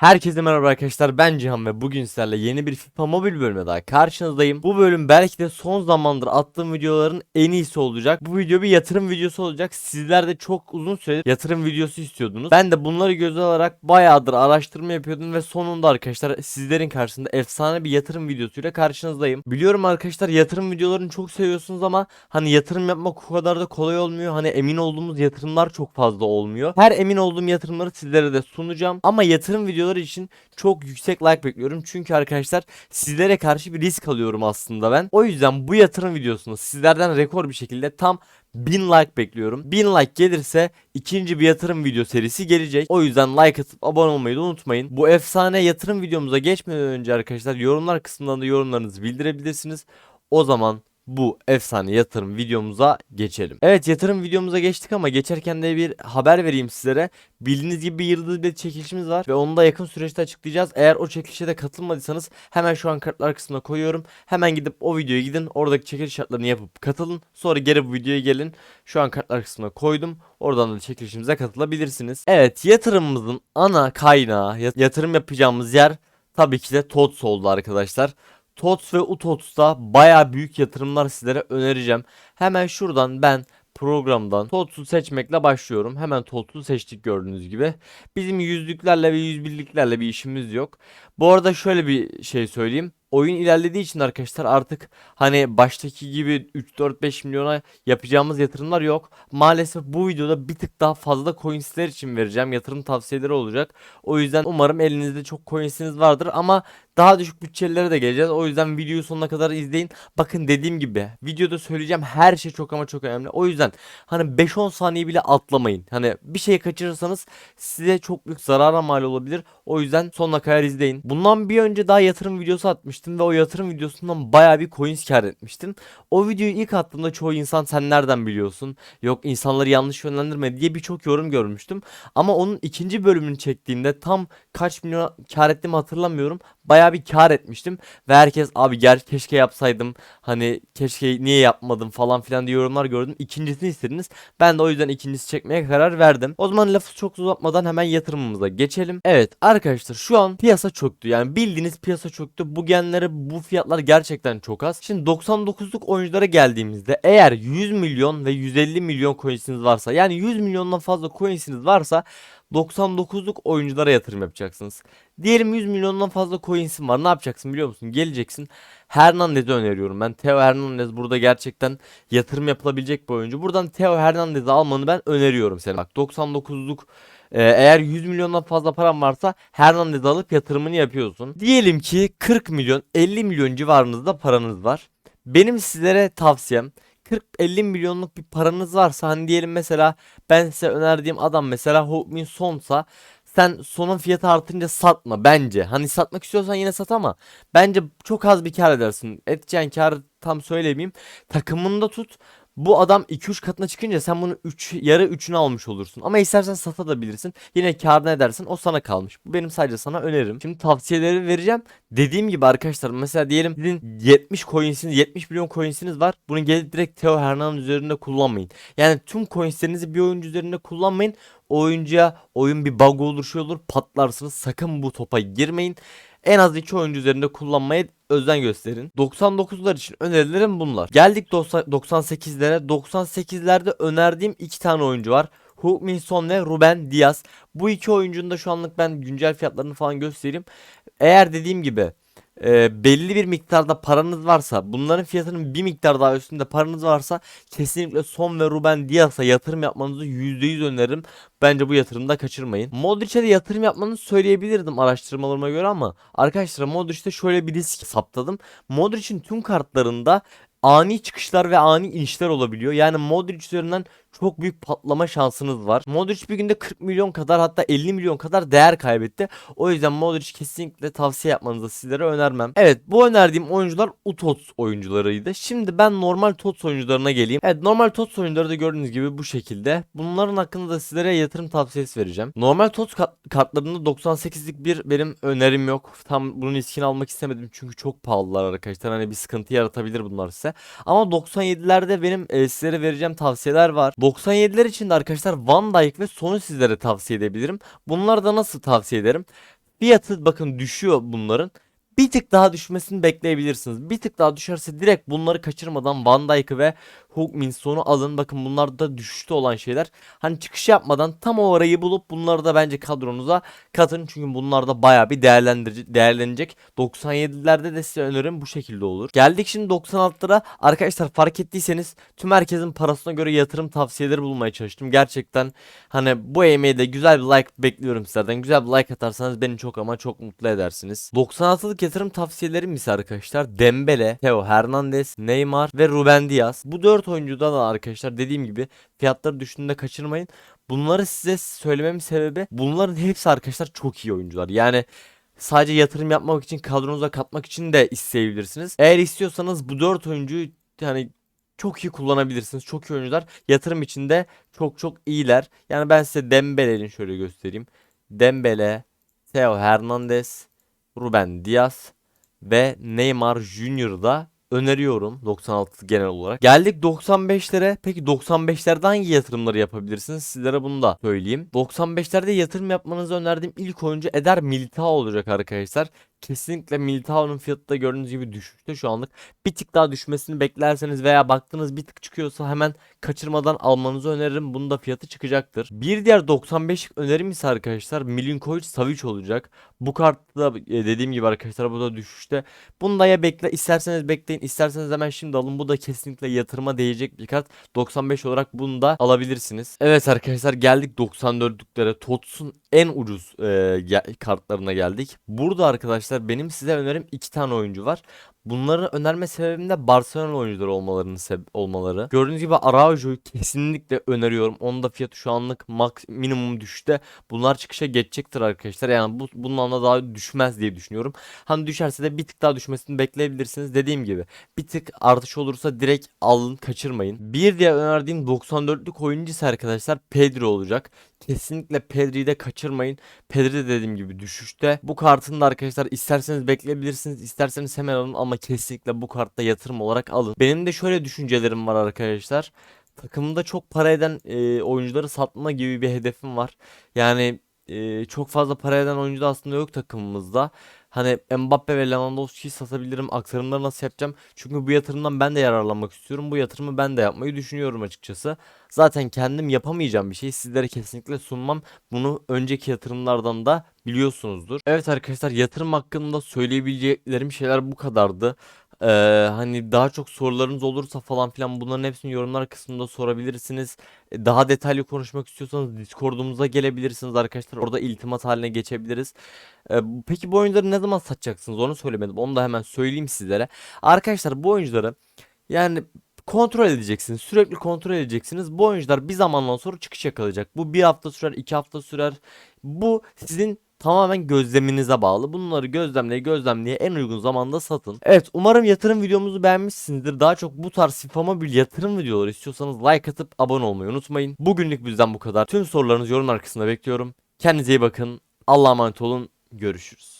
Herkese merhaba arkadaşlar ben Cihan ve bugün sizlerle yeni bir FIFA mobil bölümde daha karşınızdayım. Bu bölüm belki de son zamandır attığım videoların en iyisi olacak. Bu video bir yatırım videosu olacak. Sizler de çok uzun süredir yatırım videosu istiyordunuz. Ben de bunları göze alarak bayağıdır araştırma yapıyordum ve sonunda arkadaşlar sizlerin karşısında efsane bir yatırım videosuyla karşınızdayım. Biliyorum arkadaşlar yatırım videolarını çok seviyorsunuz ama hani yatırım yapmak o kadar da kolay olmuyor. Hani emin olduğumuz yatırımlar çok fazla olmuyor. Her emin olduğum yatırımları sizlere de sunacağım. Ama yatırım videoları için çok yüksek like bekliyorum. Çünkü arkadaşlar sizlere karşı bir risk alıyorum aslında ben. O yüzden bu yatırım videosunu sizlerden rekor bir şekilde tam 1000 like bekliyorum. 1000 like gelirse ikinci bir yatırım video serisi gelecek. O yüzden like atıp abone olmayı da unutmayın. Bu efsane yatırım videomuza geçmeden önce arkadaşlar yorumlar kısmından da yorumlarınızı bildirebilirsiniz. O zaman bu efsane yatırım videomuza geçelim. Evet yatırım videomuza geçtik ama geçerken de bir haber vereyim sizlere. Bildiğiniz gibi bir yıldız bir çekilişimiz var ve onu da yakın süreçte açıklayacağız. Eğer o çekilişe de katılmadıysanız hemen şu an kartlar kısmına koyuyorum. Hemen gidip o videoya gidin. Oradaki çekiliş şartlarını yapıp katılın. Sonra geri bu videoya gelin. Şu an kartlar kısmına koydum. Oradan da çekilişimize katılabilirsiniz. Evet yatırımımızın ana kaynağı yat- yatırım yapacağımız yer tabii ki de TOTS oldu arkadaşlar. TOTS ve UTOTS'ta baya büyük yatırımlar sizlere önereceğim. Hemen şuradan ben programdan TOTS'u seçmekle başlıyorum. Hemen TOTS'u seçtik gördüğünüz gibi. Bizim yüzlüklerle ve yüzbirliklerle bir işimiz yok. Bu arada şöyle bir şey söyleyeyim. Oyun ilerlediği için arkadaşlar artık hani baştaki gibi 3-4-5 milyona yapacağımız yatırımlar yok. Maalesef bu videoda bir tık daha fazla coinsler için vereceğim. Yatırım tavsiyeleri olacak. O yüzden umarım elinizde çok coinsiniz vardır ama daha düşük bütçelere de geleceğiz. O yüzden videoyu sonuna kadar izleyin. Bakın dediğim gibi videoda söyleyeceğim her şey çok ama çok önemli. O yüzden hani 5-10 saniye bile atlamayın. Hani bir şey kaçırırsanız size çok büyük zarara mal olabilir. O yüzden sonuna kadar izleyin. Bundan bir önce daha yatırım videosu atmıştım ve o yatırım videosundan bayağı bir coins kar etmiştim. O videoyu ilk attığımda çoğu insan sen nereden biliyorsun? Yok insanları yanlış yönlendirme diye birçok yorum görmüştüm. Ama onun ikinci bölümünü çektiğimde tam kaç milyon kar ettiğimi hatırlamıyorum. Bayağı bir kar etmiştim ve herkes abi gel keşke yapsaydım. Hani keşke niye yapmadım falan filan diye yorumlar gördüm. İkincisini istediniz. Ben de o yüzden ikincisi çekmeye karar verdim. O zaman lafı çok uzatmadan hemen yatırımımıza geçelim. Evet arkadaşlar şu an piyasa çöktü. Yani bildiğiniz piyasa çöktü. Bu genlere bu fiyatlar gerçekten çok az. Şimdi 99'luk oyunculara geldiğimizde eğer 100 milyon ve 150 milyon coinsiniz varsa yani 100 milyondan fazla coinsiniz varsa 99'luk oyunculara yatırım yapacaksınız. Diyelim 100 milyondan fazla coins'in var. Ne yapacaksın biliyor musun? Geleceksin. Hernandez'i öneriyorum ben. Theo Hernandez burada gerçekten yatırım yapılabilecek bir oyuncu. Buradan Theo Hernandez'i almanı ben öneriyorum sana. Bak 99'luk e, eğer 100 milyondan fazla param varsa Hernandez'i alıp yatırımını yapıyorsun. Diyelim ki 40 milyon 50 milyon civarınızda paranız var. Benim sizlere tavsiyem 40-50 milyonluk bir paranız varsa hani diyelim mesela ben size önerdiğim adam mesela Hopmin Sonsa sen sonun fiyatı artınca satma bence. Hani satmak istiyorsan yine sat ama bence çok az bir kar edersin. Edeceğin karı tam söylemeyeyim. Takımında tut. Bu adam 2-3 katına çıkınca sen bunu 3 yarı 3'ünü almış olursun. Ama istersen satabilirsin. Yine kar ne edersin o sana kalmış. Bu benim sadece sana önerim. Şimdi tavsiyeleri vereceğim. Dediğim gibi arkadaşlar mesela diyelim sizin 70 coinsiniz 70 milyon coinsiniz var. Bunu gelip direkt Theo Hernandez üzerinde kullanmayın. Yani tüm coinslerinizi bir oyuncu üzerinde kullanmayın. Oyuncuya oyun bir bug olur şey olur patlarsınız. Sakın bu topa girmeyin. En az 2 oyuncu üzerinde kullanmaya özen gösterin. 99'lar için önerilerim bunlar. Geldik 90 98'lere. 98'lerde önerdiğim 2 tane oyuncu var. Hulk Minson ve Ruben Diaz. Bu iki oyuncunun da şu anlık ben güncel fiyatlarını falan göstereyim. Eğer dediğim gibi e, belli bir miktarda paranız varsa bunların fiyatının bir miktar daha üstünde paranız varsa kesinlikle Son ve Ruben Diaz'a yatırım yapmanızı %100 öneririm. Bence bu yatırımda kaçırmayın. Modric'e de yatırım yapmanızı söyleyebilirdim araştırmalarıma göre ama arkadaşlar Modric'te şöyle bir risk saptadım. Modric'in tüm kartlarında ani çıkışlar ve ani inişler olabiliyor. Yani Modric üzerinden çok büyük patlama şansınız var. Modric bir günde 40 milyon kadar hatta 50 milyon kadar değer kaybetti. O yüzden Modric kesinlikle tavsiye yapmanızı sizlere önermem. Evet bu önerdiğim oyuncular UTOTS oyuncularıydı. Şimdi ben normal TOTS oyuncularına geleyim. Evet normal TOTS oyuncuları da gördüğünüz gibi bu şekilde. Bunların hakkında da sizlere yatırım tavsiyesi vereceğim. Normal TOTS kart- kartlarında 98'lik bir benim önerim yok. Tam bunun riskini almak istemedim çünkü çok pahalılar arkadaşlar. Hani bir sıkıntı yaratabilir bunlar size. Ama 97'lerde benim e, sizlere vereceğim tavsiyeler var. 97'ler için de arkadaşlar Van Dijk ve Son'u sizlere tavsiye edebilirim. Bunları da nasıl tavsiye ederim? Fiyatı bakın düşüyor bunların. Bir tık daha düşmesini bekleyebilirsiniz. Bir tık daha düşerse direkt bunları kaçırmadan Van Dijk'ı ve Hugminson'u alın. Bakın bunlar da düşüşte olan şeyler. Hani çıkış yapmadan tam o arayı bulup bunları da bence kadronuza katın. Çünkü bunlar da baya bir değerlendirici, değerlenecek. 97'lerde de size önerim bu şekilde olur. Geldik şimdi 96'lara. Arkadaşlar fark ettiyseniz tüm herkesin parasına göre yatırım tavsiyeleri bulmaya çalıştım. Gerçekten hani bu emeğe güzel bir like bekliyorum sizlerden. Güzel bir like atarsanız beni çok ama çok mutlu edersiniz. 96'lık yatırım tavsiyelerim ise arkadaşlar Dembele, Theo Hernandez, Neymar ve Ruben Diaz. Bu 4 oyuncuda da arkadaşlar dediğim gibi fiyatları düşündüğünde kaçırmayın. Bunları size söylememin sebebi bunların hepsi arkadaşlar çok iyi oyuncular. Yani sadece yatırım yapmak için kadronuza katmak için de isteyebilirsiniz. Eğer istiyorsanız bu 4 oyuncuyu yani çok iyi kullanabilirsiniz. Çok iyi oyuncular. Yatırım için de çok çok iyiler. Yani ben size Dembele'nin şöyle göstereyim. Dembele, Theo Hernandez, Ruben Diaz ve Neymar Junior'ı da öneriyorum 96 genel olarak. Geldik 95'lere. Peki 95'lerde hangi yatırımları yapabilirsiniz? Sizlere bunu da söyleyeyim. 95'lerde yatırım yapmanızı önerdiğim ilk oyuncu Eder Militao olacak arkadaşlar. Kesinlikle Militao'nun fiyatı da gördüğünüz gibi düşüşte şu anlık. Bir tık daha düşmesini beklerseniz veya baktığınız bir tık çıkıyorsa hemen kaçırmadan almanızı öneririm. Bunun da fiyatı çıkacaktır. Bir diğer 95'lik önerim ise arkadaşlar Milinkovic Savic olacak. Bu kartta e, dediğim gibi arkadaşlar bu da düşüşte. Bunu da ya bekle isterseniz bekleyin isterseniz hemen şimdi alın. Bu da kesinlikle yatırıma değecek bir kart. 95 olarak bunu da alabilirsiniz. Evet arkadaşlar geldik 94'lüklere. Tots'un en ucuz e, kartlarına geldik. Burada arkadaşlar benim size önerim iki tane oyuncu var. Bunları önerme sebebim de Barcelona oyuncuları olmalarının sebe- olmaları. Gördüğünüz gibi Araujo'yu kesinlikle öneriyorum. Onun da fiyatı şu anlık max minimum düşüşte. Bunlar çıkışa geçecektir arkadaşlar. Yani bu bundan da daha düşmez diye düşünüyorum. Hani düşerse de bir tık daha düşmesini bekleyebilirsiniz. Dediğim gibi bir tık artış olursa direkt alın kaçırmayın. Bir diğer önerdiğim 94'lük oyuncu ise arkadaşlar Pedro olacak. Kesinlikle Pedri'yi de kaçırmayın. Pedri de dediğim gibi düşüşte. Bu kartın da arkadaşlar isterseniz bekleyebilirsiniz. isterseniz hemen alın ama kesinlikle bu kartta yatırım olarak alın. Benim de şöyle düşüncelerim var arkadaşlar. Takımda çok para eden e, oyuncuları satma gibi bir hedefim var. Yani e, çok fazla para eden oyuncu da aslında yok takımımızda. Hani Mbappe ve Lewandowski'yi satabilirim. Aktarımları nasıl yapacağım? Çünkü bu yatırımdan ben de yararlanmak istiyorum. Bu yatırımı ben de yapmayı düşünüyorum açıkçası. Zaten kendim yapamayacağım bir şey sizlere kesinlikle sunmam. Bunu önceki yatırımlardan da biliyorsunuzdur. Evet arkadaşlar yatırım hakkında söyleyebileceklerim şeyler bu kadardı. Ee, hani daha çok sorularınız olursa falan filan bunların hepsini yorumlar kısmında sorabilirsiniz. E, Daha detaylı konuşmak istiyorsanız Discord'umuza gelebilirsiniz arkadaşlar. Orada iltimat haline geçebiliriz. Ee, peki bu oyuncuları ne zaman satacaksınız? Onu söylemedim. Onu da hemen söyleyeyim sizlere. Arkadaşlar bu oyuncuları yani kontrol edeceksiniz. Sürekli kontrol edeceksiniz. Bu oyuncular bir zamandan sonra çıkış yakalayacak. Bu bir hafta sürer, iki hafta sürer. Bu sizin tamamen gözleminize bağlı. Bunları gözlemleye gözlemleye en uygun zamanda satın. Evet umarım yatırım videomuzu beğenmişsinizdir. Daha çok bu tarz FIFA Mobil yatırım videoları istiyorsanız like atıp abone olmayı unutmayın. Bugünlük bizden bu kadar. Tüm sorularınızı yorumlar kısmında bekliyorum. Kendinize iyi bakın. Allah'a emanet olun. Görüşürüz.